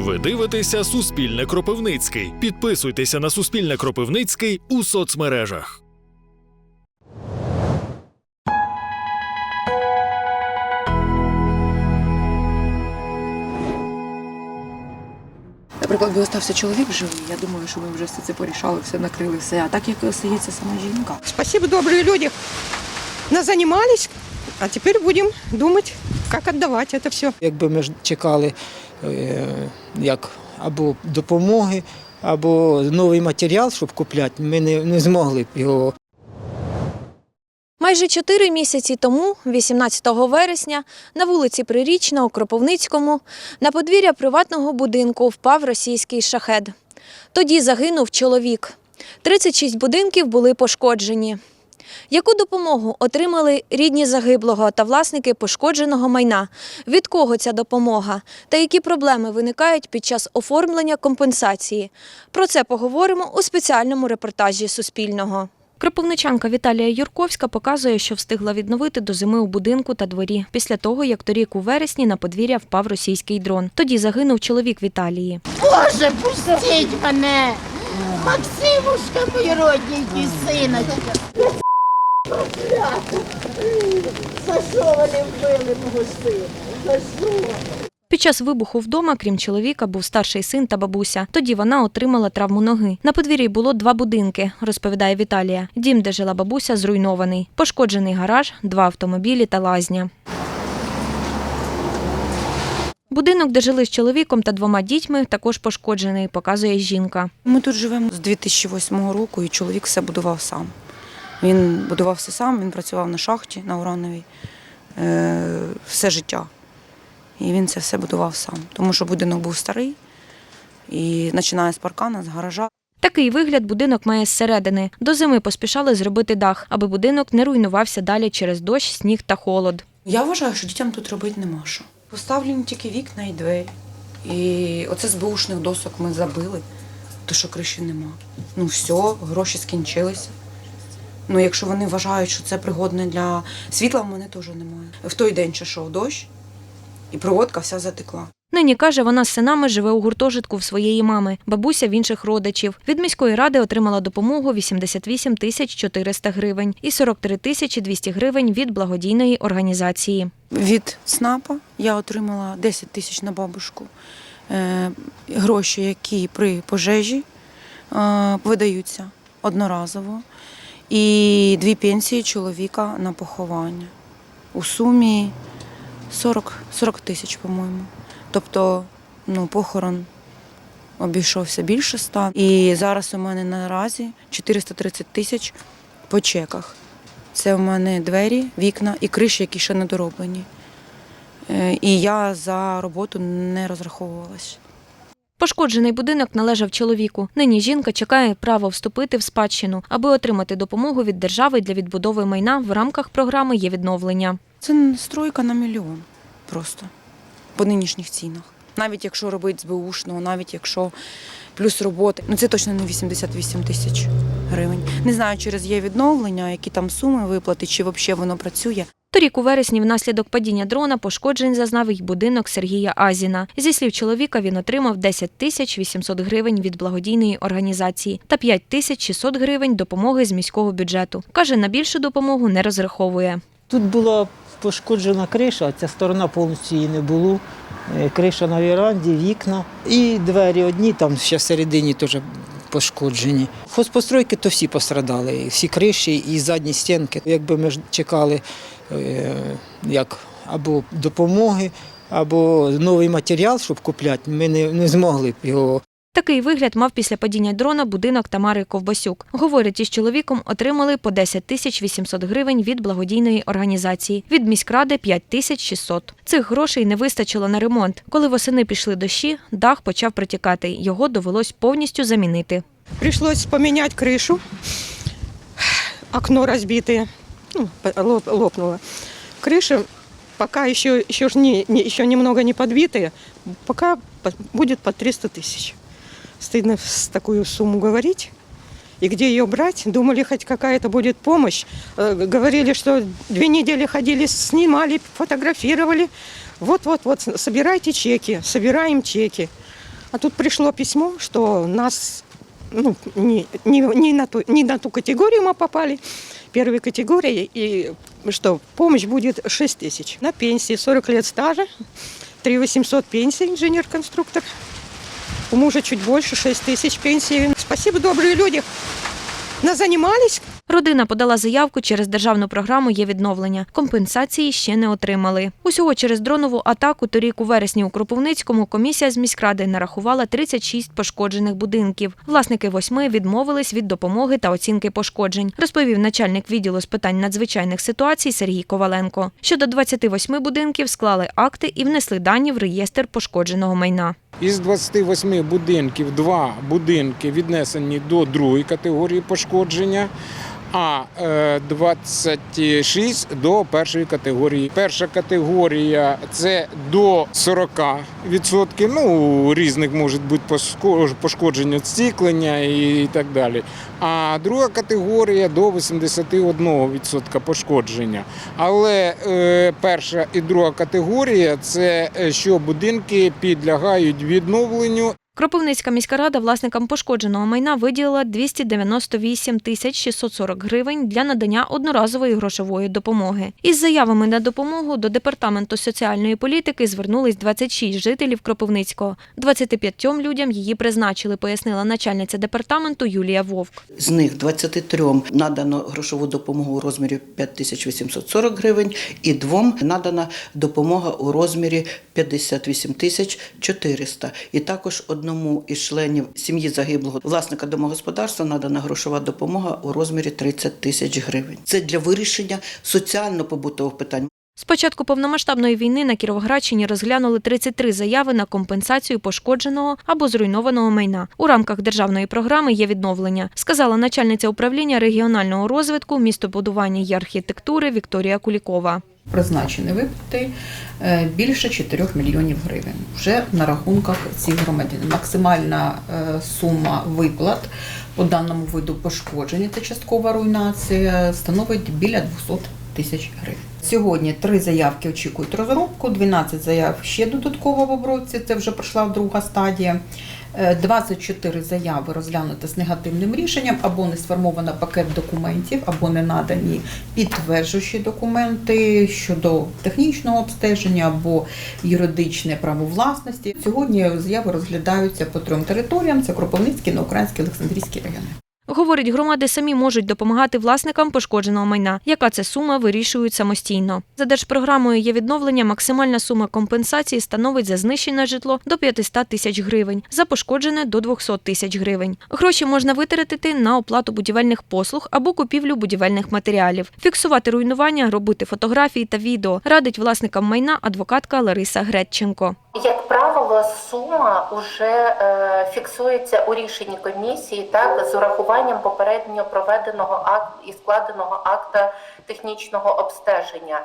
Ви дивитеся Суспільне Кропивницький. Підписуйтеся на Суспільне Кропивницький у соцмережах. Наприклад, би остався чоловік живий, я думаю, що ми вже все це порішали, все накрили, все. А так як остається сама жінка. Спасибо, добрые люди. Нас занимались, а теперь будем думать, как отдавать это все. Якби ми ж чекали як або допомоги, або новий матеріал, щоб купляти, ми не, не змогли його Майже чотири місяці тому, 18 вересня, на вулиці Прирічна у Кропивницькому, на подвір'я приватного будинку впав російський шахед. Тоді загинув чоловік. 36 будинків були пошкоджені. Яку допомогу отримали рідні загиблого та власники пошкодженого майна? Від кого ця допомога? Та які проблеми виникають під час оформлення компенсації? Про це поговоримо у спеціальному репортажі Суспільного. Кропивничанка Віталія Юрковська показує, що встигла відновити до зими у будинку та дворі після того, як торік у вересні на подвір'я впав російський дрон. Тоді загинув чоловік Віталії. Боже, пустіть мене! Максимушка, мій родненький синочка. За що вони вбили мого сина? За що? Під час вибуху вдома, крім чоловіка, був старший син та бабуся. Тоді вона отримала травму ноги. На подвір'ї було два будинки, розповідає Віталія. Дім, де жила бабуся, зруйнований. Пошкоджений гараж, два автомобілі та лазня. Будинок, де жили з чоловіком та двома дітьми, також пошкоджений, показує жінка. Ми тут живемо з 2008 року, і чоловік все будував сам. Він будував все сам, він працював на шахті на урановій е, все життя. І він це все будував сам. Тому що будинок був старий, і починає з паркана, з гаража. Такий вигляд будинок має зсередини. До зими поспішали зробити дах, аби будинок не руйнувався далі через дощ, сніг та холод. Я вважаю, що дітям тут робити нема що. Поставлені тільки вікна і двері. І оце з бушних досок ми забили, то що криші нема. Ну все, гроші скінчилися. Ну, якщо вони вважають, що це пригодне для світла, в мене теж немає. В той день ще йшов дощ, і проводка вся затекла. Нині каже, вона з синами живе у гуртожитку в своєї мами, бабуся в інших родичів. Від міської ради отримала допомогу 88 тисяч 400 гривень і 43 тисячі 200 гривень від благодійної організації. Від СНАПа я отримала 10 тисяч на бабушку. Е, Гроші, які при пожежі е, видаються одноразово. І дві пенсії чоловіка на поховання. У сумі 40, 40 тисяч, по-моєму. Тобто, ну, похорон обійшовся більше ста. І зараз у мене наразі 430 тисяч по чеках. Це у мене двері, вікна і криші, які ще не дороблені. Е, І я за роботу не розраховувалась. Пошкоджений будинок належав чоловіку. Нині жінка чекає право вступити в спадщину, аби отримати допомогу від держави для відбудови майна в рамках програми є відновлення. Це стройка на мільйон просто по нинішніх цінах. Навіть якщо робити з беушного, навіть якщо плюс роботи, ну це точно не 88 тисяч гривень. Не знаю, через є відновлення, які там суми виплати, чи взагалі воно працює. Торік у вересні внаслідок падіння дрона пошкоджень зазнав й будинок Сергія Азіна. Зі слів чоловіка, він отримав 10 тисяч 800 гривень від благодійної організації та 5 тисяч 600 гривень допомоги з міського бюджету. Каже, на більшу допомогу не розраховує. Тут була пошкоджена криша, ця сторона повністю її не було. Е, Криша на віранді, вікна і двері одні, там ще всередині теж пошкоджені. Хозпостройки то всі пострадали, всі криші і задні стінки. Якби ми ж чекали як або допомоги, або новий матеріал, щоб купляти, ми не, не змогли б його Такий вигляд мав після падіння дрона будинок Тамари Ковбасюк. Говорять, із чоловіком отримали по 10 тисяч 800 гривень від благодійної організації. Від міськради 5 тисяч 600. Цих грошей не вистачило на ремонт. Коли восени пішли дощі, дах почав протікати. Його довелось повністю замінити. Пришлось поменять крышу, окно разбитое, ну, по- лоп- лопнуло. Крыша пока еще, еще, не, не- еще немного не подбитая, пока по- будет по 300 тысяч. Стыдно с такую сумму говорить. И где ее брать? Думали, хоть какая-то будет помощь. Э, Говорили, что две недели ходили, снимали, фотографировали. Вот-вот-вот, собирайте чеки, собираем чеки. А тут пришло письмо, что нас ну, не, не, не, на ту, не на ту категорию мы попали, первой категории, и что помощь будет 6 тысяч. На пенсии 40 лет стажа, 3 800 пенсии инженер-конструктор. У мужа чуть больше, 6 тысяч пенсии. Спасибо, добрые люди. Нас занимались, Родина подала заявку через державну програму є відновлення. Компенсації ще не отримали. Усього через дронову атаку торік у вересні у Кропивницькому комісія з міськради нарахувала 36 пошкоджених будинків. Власники восьми відмовились від допомоги та оцінки пошкоджень, розповів начальник відділу з питань надзвичайних ситуацій Сергій Коваленко. Щодо 28 будинків склали акти і внесли дані в реєстр пошкодженого майна. Із 28 будинків два будинки віднесені до другої категорії пошкодження, а е, 26 до першої категорії. Перша категорія це до 40%. Ну, різних можуть бути пошкодження стіклення і так далі. А друга категорія до 81% пошкодження. Але е, перша і друга категорія це е, що будинки підлягають відновленню Кропивницька міська рада власникам пошкодженого майна виділила 298 тисяч 640 гривень для надання одноразової грошової допомоги. Із заявами на допомогу до департаменту соціальної політики звернулись 26 жителів Кропивницького. 25 людям її призначили, пояснила начальниця департаменту Юлія Вовк. З них 23 надано грошову допомогу у розмірі 5840 гривень і двом надана допомога у розмірі 58 тисяч 400. І також одному із членів сім'ї загиблого власника домогосподарства надана грошова допомога у розмірі 30 тисяч гривень. Це для вирішення соціально-побутових питань. З початку повномасштабної війни на Кіровоградщині розглянули 33 заяви на компенсацію пошкодженого або зруйнованого майна. У рамках державної програми є відновлення, сказала начальниця управління регіонального розвитку, містобудування і архітектури Вікторія Кулікова. Призначені виплати е, більше 4 мільйонів гривень вже на рахунках цих громадян. Максимальна е, сума виплат по даному виду пошкодження та часткова руйнація становить біля 200 тисяч гривень. Сьогодні три заявки очікують розробку, 12 заяв ще додатково в обробці, це вже пройшла друга стадія. Е, 24 заяви розглянуто з негативним рішенням, або не сформовано пакет документів, або не надані підтверджуючі документи щодо технічного обстеження або юридичне право власності. Сьогодні заяви розглядаються по трьом територіям: це Кропивницький, Новоукраїнський, Олександрійський райони. Говорить, громади самі можуть допомагати власникам пошкодженого майна. Яка це сума, вирішують самостійно. За держпрограмою є відновлення. Максимальна сума компенсації становить за знищене житло до 500 тисяч гривень, за пошкоджене до 200 тисяч гривень. Гроші можна витратити на оплату будівельних послуг або купівлю будівельних матеріалів, фіксувати руйнування, робити фотографії та відео. Радить власникам майна адвокатка Лариса Гретченко. Як правило, сума вже е, фіксується у рішенні комісії, так з урахуванням попередньо проведеного акт і складеного акта технічного обстеження.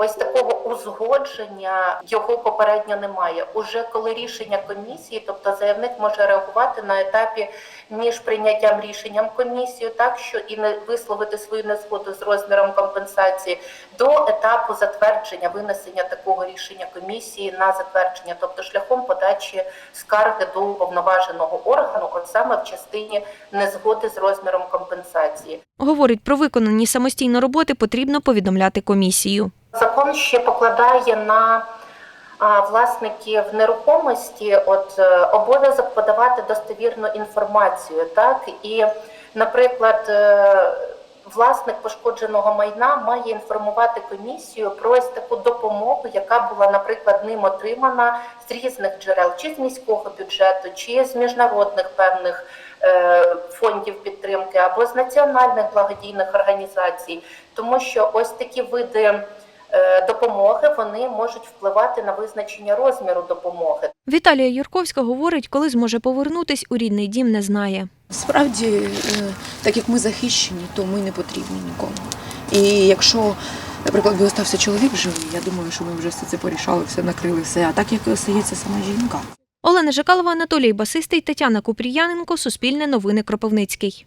Ось такого узгодження його попередньо немає. Уже коли рішення комісії, тобто заявник може реагувати на етапі між прийняттям рішенням комісії, так що і не висловити свою незгоду з розміром компенсації до етапу затвердження винесення такого рішення комісії на затвердження, тобто шляхом подачі скарги до уповноваженого органу, от саме в частині незгоди з розміром компенсації. Говорить, про виконані самостійно роботи потрібно повідомляти комісію. Закон ще покладає на власників нерухомості от е, обов'язок подавати достовірну інформацію. Так і, наприклад, е, власник пошкодженого майна має інформувати комісію про ось таку допомогу, яка була, наприклад, ним отримана з різних джерел, чи з міського бюджету, чи з міжнародних певних е, фондів підтримки, або з національних благодійних організацій, тому що ось такі види. Е, Допомоги вони можуть впливати на визначення розміру допомоги. Віталія Юрковська говорить, коли зможе повернутись у рідний дім, не знає. Справді, е, так як ми захищені, то ми не потрібні нікому. І якщо, наприклад, би остався чоловік живий, я думаю, що ми вже все це порішали, все накрили, все. А так як остається сама жінка. Олена Жакалова, Анатолій Басистий, Тетяна Купріяненко, Суспільне новини Кропивницький.